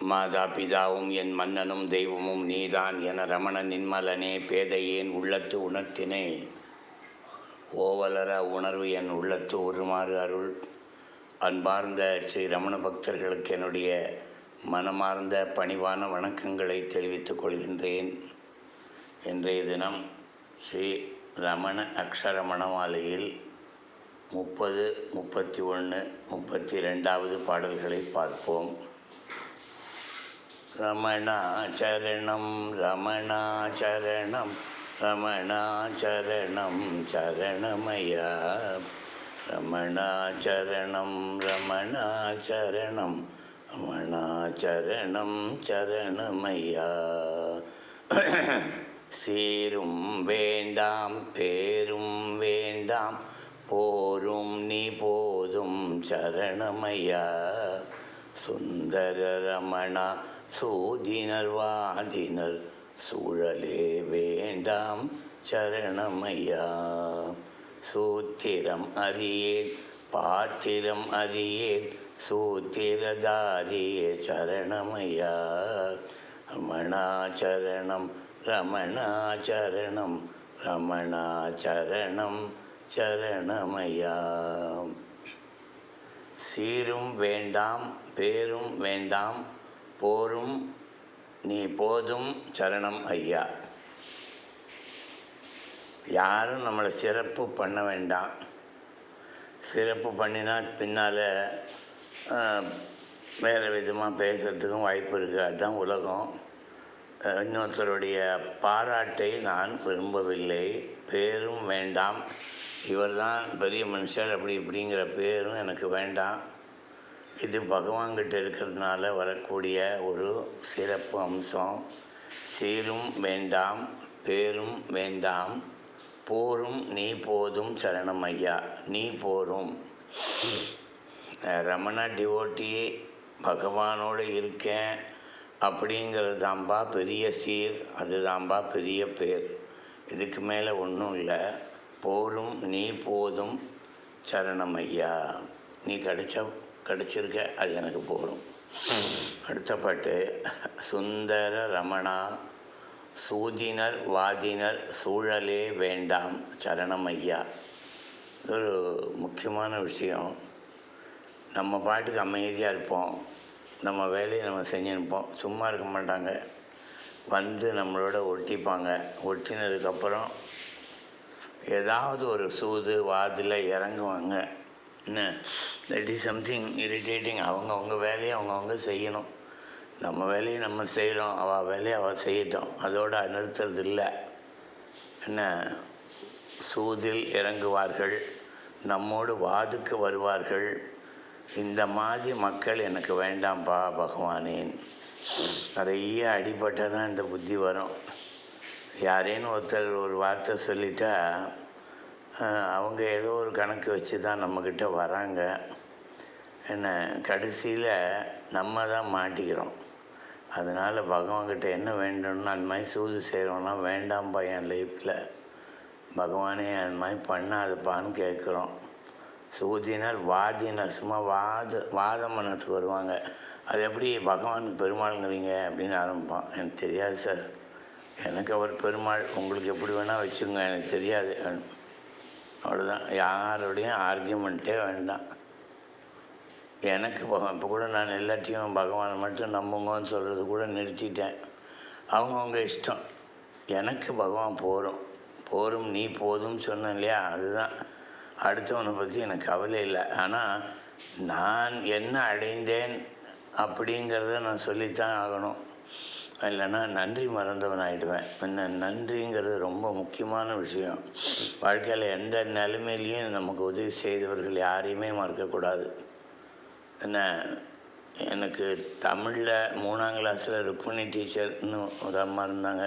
மாதா பிதாவும் என் மன்னனும் தெய்வமும் நீதான் என ரமண நின்மலனே பேதையேன் உள்ளத்து உணர்த்தினே. ஓவலர உணர்வு என் உள்ளத்து உருமாறு அருள். அன்பார்ந்த ஸ்ரீ ரமண பக்தர்களுக்கு என்னுடைய மனமார்ந்த பணிவான வணக்கங்களை தெரிவித்துக் கொள்கின்றேன். இன்றைய தினம் ஸ்ரீ ரமண அக்ஷர மணமாலையில் முப்பது முப்பத்தி ஒன்று முப்பத்தி ரெண்டாவது பாடல்களை பார்ப்போம். ரமணாச்சரணம் ரமணாச்சரணம் ரமணாச்சரணம் சரணமயா ரமணாச்சரணம் ரமணாச்சரணம் ரமணாச்சரணம் சரணமயா சீரும் வேண்டாம் பேரும் வேண்டாம் போரும் நீ போதும் சரணமயா சுந்தர ரமணா சோதினர் வாதினர் சூழலே வேண்டாம் சரணமையா. சூத்திரம் அறியேன் பாத்திரம் அறியேன் சூத்திரதாரியே சரணமையா. ரமணாச்சரணம் ரமணாச்சரணம் ரமணாச்சரணம் சரணமையா. சீரும் வேண்டாம் பேரும் வேண்டாம் போரும் நீ போதும் சரணம் ஐயா. யாரும் நம்மளை சிறப்பு பண்ண வேண்டாம். சிறப்பு பண்ணினா பின்னால் வேறு விதமாக பேசுகிறதுக்கும் வாய்ப்பு இருக்குது அதுதான் உலகம். இன்னொருத்தருடைய பாராட்டை நான் விரும்பவில்லை. பேரும் வேண்டாம். இவர் தான் பெரிய மனுஷர். அப்படி இப்படிங்கிற பேரும் எனக்கு வேண்டாம். இது பகவான்கிட்ட இருக்கிறதுனால வரக்கூடிய ஒரு சிறப்பு அம்சம் சீரும் வேண்டாம் பேரும் வேண்டாம் போரும் நீ போதும் சரணம் ஐயா நீ போரும். ரமண டிவோட்டி பகவானோடு இருக்கேன் அப்படிங்கிறது தான்பா பெரிய சீர் அதுதான்பா பெரிய பேர். இதுக்கு மேலே ஒன்றும் இல்லை. போரும் நீ போதும் சரணம் ஐயா. நீ கிடைச்ச கிடச்சிருக்க அது எனக்கு போதும். அடுத்த பாட்டு சுந்தர ரமணா சூதினர் வாதினர் சூழலே வேண்டாம் சரணம் ஐயா. இது ஒரு முக்கியமான விஷயம். நம்ம பாட்டுக்கு அமைதியாக இருப்போம். நம்ம வேலையை நம்ம செஞ்சுருப்போம் சும்மா இருக்க மாட்டாங்க. வந்து நம்மளோட ஒட்டிப்பாங்க. ஒட்டினதுக்கப்புறம் ஏதாவது ஒரு சூது வாதில் இறங்குவாங்க. தட் இஸ் சம்திங் இரிட்டேட்டிங் அவங்கவுங்க வேலையை அவங்கவுங்க செய்யணும். நம்ம வேலையை நம்ம செய்கிறோம் அவள் வேலையை அவள் செய்யட்டும். அதோடு நிறுத்துறது இல்லை என்ன? சூதில் இறங்குவார்கள். நம்மோடு வாதுக்கு வருவார்கள். இந்த மாதிரி மக்கள் எனக்கு வேண்டாம்ப்பா பகவானேன் நிறைய அடிபட்டால் தான் இந்த புத்தி வரும். யாரேன்னு ஒருத்தர் ஒரு வார்த்தை சொல்லிட்டா அவங்க ஏதோ ஒரு கணக்கு வச்சு தான் நம்மக்கிட்ட வராங்க. என்ன கடைசியில் நம்ம தான் மாட்டிக்கிறோம். அதனால் பகவான்கிட்ட என்ன வேண்டும்னு அந்த மாதிரி சூது செய்கிறோன்னா வேண்டாம்ப்பா என் லைஃப்பில் பகவானே அந்த மாதிரி பண்ணாதப்பான்னு கேட்குறோம். சூதினர் வாதினர் சும்மா வாத வாதம் மனத்துக்கு வருவாங்க. அது எப்படி பகவானுக்கு பெருமாளுங்கிறீங்க அப்படின்னு ஆரம்பிப்பான். எனக்கு தெரியாது சார். எனக்கு அவர் பெருமாள். உங்களுக்கு எப்படி வேணால் வச்சுங்க எனக்கு தெரியாது. அவ்வளோதான் யாரோடையும் ஆர்கியூமெண்ட்டே வேண்டாம். எனக்கு பகவான் இப்போ கூட நான் எல்லாத்தையும் பகவானை மட்டும் நம்புங்கன்னு சொல்கிறது கூட நிறுத்திட்டேன். அவங்கவுங்க இஷ்டம். எனக்கு பகவான் போரும். போரும் நீ போதும்னு சொன்னேன் இல்லையா? அதுதான். அடுத்தவனை பற்றி எனக்கு கவலை இல்லை. ஆனால் நான் என்ன அடைந்தேன் அப்படிங்கிறத நான் சொல்லித்தான் ஆகணும். இல்லைன்னா நன்றி மறந்தவன் ஆகிடுவேன் என்ன நன்றிங்கிறது ரொம்ப முக்கியமான விஷயம். வாழ்க்கையில் எந்த நிலைமையிலையும் நமக்கு உதவி செய்தவர்கள் யாரையுமே மறக்கக்கூடாது. என்ன எனக்கு தமிழில் மூணாம் கிளாஸில் ருக்மிணி டீச்சர்னு ஒரு அம்மா இருந்தாங்க.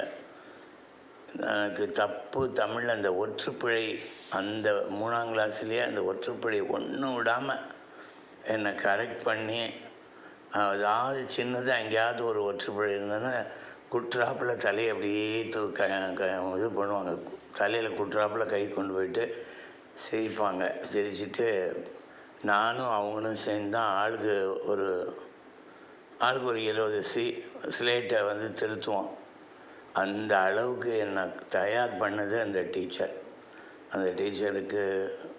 எனக்கு தப்பு தமிழில் அந்த ஒற்றுப்பிழை அந்த மூணாம் கிளாஸ்லேயே அந்த ஒற்றுப்பிழை ஒன்றும் விடாமல் என்னை கரெக்ட் பண்ணி அதாவது சின்னதாக எங்கேயாவது ஒரு ஒற்றுப்பிழை இருந்ததுன்னா குற்றாப்பில் தலையை அப்படியே தூ க க இது பண்ணுவாங்க. தலையில் குற்றாப்பில் கை கொண்டு போயிட்டு சிரிப்பாங்க. சிரிச்சிட்டு நானும் அவங்களும் சேர்ந்து தான் ஆளுக்கு ஒரு ஆளுக்கு ஒரு இருபது சி ஸ்லேட்டை வந்து திருத்துவோம். அந்த அளவுக்கு என்னை தயார் பண்ணது அந்த டீச்சர். அந்த டீச்சருக்கு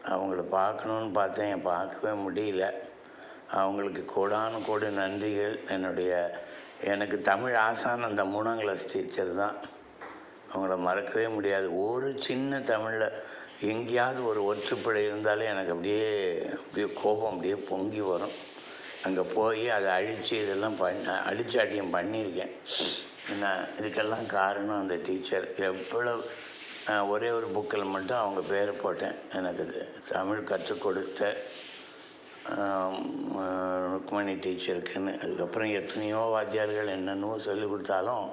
அவங்கள பார்க்கணுன்னு பார்த்தேன். பார்க்கவே முடியல. அவங்களுக்கு கோடானு கோடி நன்றிகள். என்னுடைய எனக்கு தமிழ் ஆசான் அந்த மூணாம் கிளாஸ் டீச்சர் தான். அவங்கள மறக்கவே முடியாது. ஒரு சின்ன தமிழில் எங்கேயாவது ஒரு ஒற்றுப்படை இருந்தாலே எனக்கு அப்படியே அப்படியே கோபம் அப்படியே பொங்கி வரும். அங்கே போய் அதை அழித்து இதெல்லாம் பண்ண அடிச்சாட்டியம் பண்ணியிருக்கேன். என்ன இதுக்கெல்லாம் காரணம் அந்த டீச்சர் எவ்வளோ ஒரே ஒரு புக்கில் மட்டும் அவங்க பேரை போட்டேன். எனக்கு தமிழ் கற்றுக் கொடுத்த ருக்மணி டீச்சருக்குன்னு அதுக்கப்புறம் எத்தனையோ வாத்தியார்கள் என்னென்னவோ சொல்லி கொடுத்தாலும்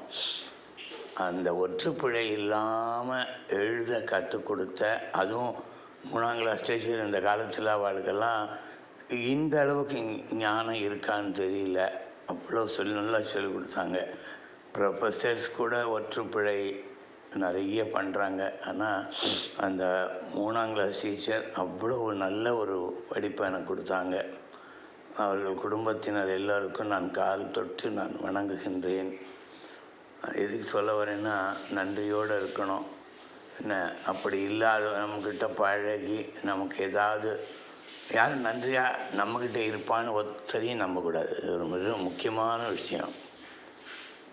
அந்த ஒற்றுப்பிழை இல்லாமல் எழுத கற்றுக் கொடுத்த அதுவும் மூணாம் கிளாஸ் டீச்சர் இந்த காலத்தில் அவளுக்கெல்லாம் இந்த அளவுக்கு ஞானம் இருக்கான்னு தெரியல. அவ்வளோ சொல்லி நல்லா சொல்லி கொடுத்தாங்க. ப்ரொஃபஸர்ஸ் கூட ஒற்றுப்பிழை நிறைய பண்ணுறாங்க ஆனால் அந்த மூணாம் கிளாஸ் டீச்சர் அவ்வளோ ஒரு நல்ல ஒரு படிப்பை எனக்கு கொடுத்தாங்க. அவர்கள் குடும்பத்தினர் எல்லோருக்கும் நான் கால் தொட்டு நான் வணங்குகின்றேன். எதுக்கு சொல்ல வரேன்னா நன்றியோடு இருக்கணும். என்ன அப்படி இல்லாத நம்மக்கிட்ட பழகி நமக்கு ஏதாவது யாரும் நன்றியாக நம்மக்கிட்ட இருப்பான்னு ஒத்தரையும் நம்பக்கூடாது. இது ஒரு மிக முக்கியமான விஷயம்.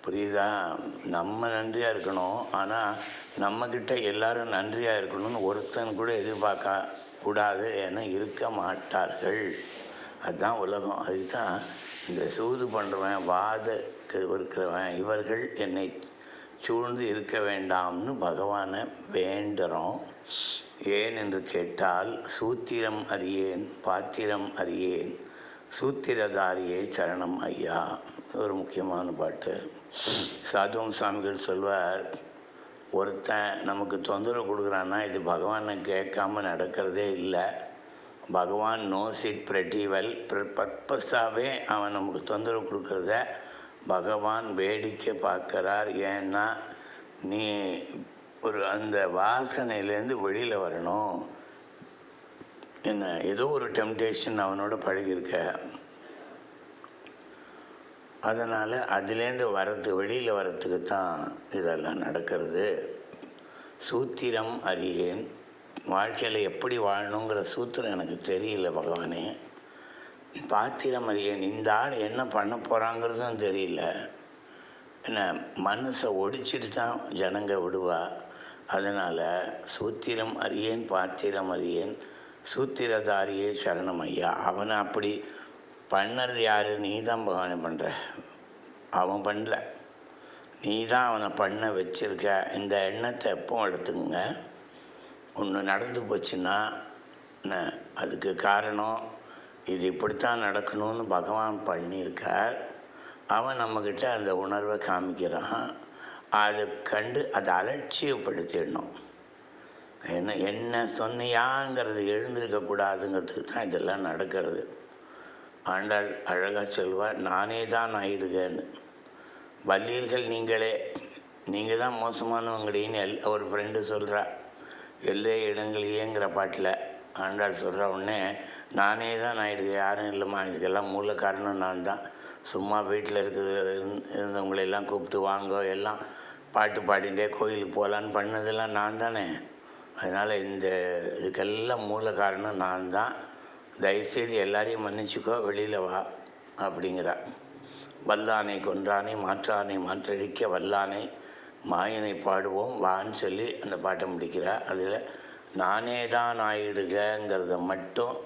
புரியுதா? நம்ம நன்றியாக இருக்கணும். ஆனால் நம்மக்கிட்ட எல்லாரும் நன்றியாக இருக்கணும்னு ஒருத்தன் கூட எதிர்பார்க்க கூடாது என இருக்க மாட்டார்கள். அதுதான் உலகம். அதுதான் இந்த சூது பண்ணுறவன் வாத இருக்கிறவன் இவர்கள் என்னை சூழ்ந்து இருக்க வேண்டாம்னு பகவானை வேண்டுறோம். ஏன் என்று கேட்டால் சூத்திரம் அறியேன் பாத்திரம் அறியேன். சூத்திரதாரியே சரணம் ஐயா. ஒரு முக்கியமான பாட்டு. சாதுவம் சாமிகள் சொல்வார் ஒருத்தன் நமக்கு தொந்தரவு கொடுக்குறான்னா இது பகவானை கேட்காம நடக்கிறதே இல்லை. பகவான் நோஸ் இட் pretty வெல் பர்பஸாகவே அவன் நமக்கு தொந்தரவு கொடுக்குறத பகவான் வேடிக்கை பார்க்குறார். ஏன்னா நீ ஒரு அந்த வாசனையிலேருந்து வெளியில் வரணும். என்ன ஏதோ ஒரு டெம்டேஷன் அவனோட பழகியிருக்க. அதனால் அதுலேருந்து வரத்து வெளியில் வரத்துக்கு தான் இதெல்லாம் நடக்கிறது. சூத்திரம் அறியேன். வாழ்க்கையில் எப்படி வாழணுங்கிற சூத்திரம் எனக்கு தெரியல பகவானே. பாத்திரம் அறியேன். இந்த ஆள் என்ன பண்ண போகிறாங்கிறதும் தெரியல. என்ன மனசை ஒடிச்சிட்டு தான் ஜனங்க விடுவா. அதனால் சூத்திரம் அறியேன் பாத்திரம் அறியேன். சூத்திரதாரியே சரணம் ஐயா. அவனை அப்படி பண்ணது யார்? நீ தான் பகவானை பண்ணுற அவன் பண்ணல. நீ தான் அவனை பண்ண வச்சுருக்க. இந்த எண்ணத்தை எப்போ எடுத்துங்க ஒன்று நடந்து போச்சுன்னா அதுக்கு காரணம் இது இப்படித்தான் நடக்கணும்னு பகவான் பண்ணியிருக்கார். அவன் நம்மக்கிட்ட அந்த உணர்வை காமிக்கிறான். அதை கண்டு அதை அலட்சியப்படுத்திடணும். என்ன என்ன சொன்னியாங்கிறது எழுந்திருக்கக்கூடாதுங்கிறதுக்கு தான் இதெல்லாம் நடக்கிறது. ஆண்டாள் அழகாக சொல்வார் நானே தான் ஆயிடுகன்னு வல்லீர்கள் நீங்களே. நீங்கள் தான் மோசமானவங்கடின்னு எல் ஒரு ஃப்ரெண்டு சொல்கிறா எல்லா இடங்களையேங்கிற பாட்டில் ஆண்டாள் சொல்கிற உடனே நானே தான் ஆயிடுது யாரும் இல்லைம்மா இதுக்கெல்லாம் மூல காரணம் நான் தான் சும்மா வீட்டில் இருக்கிற இருந்தவங்களெல்லாம் கூப்பிட்டு வாங்க எல்லாம் பாட்டு பாடிட்டே கோயிலுக்கு போகலான்னு பண்ணதெல்லாம் நான் தானே அதனால் இந்த இதுக்கெல்லாம் மூல காரணம் நான் தான் தயவுசெய்து எல்லாரையும் மன்னிச்சுக்கோ வெளியில் வா அப்படிங்கிறா வல்லானை கொன்றானை மாற்றானை மாற்றடிக்க வல்லானை மாயனை பாடுவோம் வான்னு சொல்லி அந்த பாட்டை முடிக்கிறா அதில் நானே தான் ஆயிடுகங்கிறத மட்டும்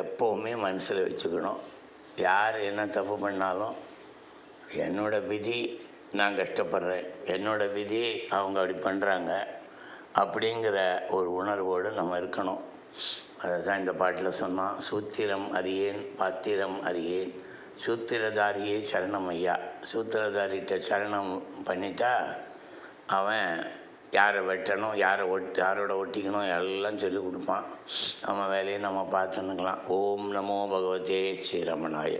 எப்போவுமே மனசில் வச்சுக்கணும். யார் என்ன தப்பு பண்ணாலும் என்னோட விதி நான் கஷ்டப்படுறேன் என்னோட விதி அவங்க அப்படி பண்ணுறாங்க அப்படிங்கிற ஒரு உணர்வோடு நம்ம இருக்கணும். அதுதான் இந்த பாட்டில் சொன்னான் சூத்திரம் அறியேன் பாத்திரம் அறியேன். சூத்திரதாரியே சரணம் ஐயா. சூத்திரதாரிகிட்ட சரணம் பண்ணிட்டா அவன் யாரை வெட்டணும் யாரை ஒட்டு யாரோட ஒட்டிக்கணும் எல்லாம் சொல்லி கொடுப்பான். நம்ம வேலையை நம்ம பார்த்துன்னுக்கலாம் ஓம் நமோ பகவதே ஸ்ரீரமணாய.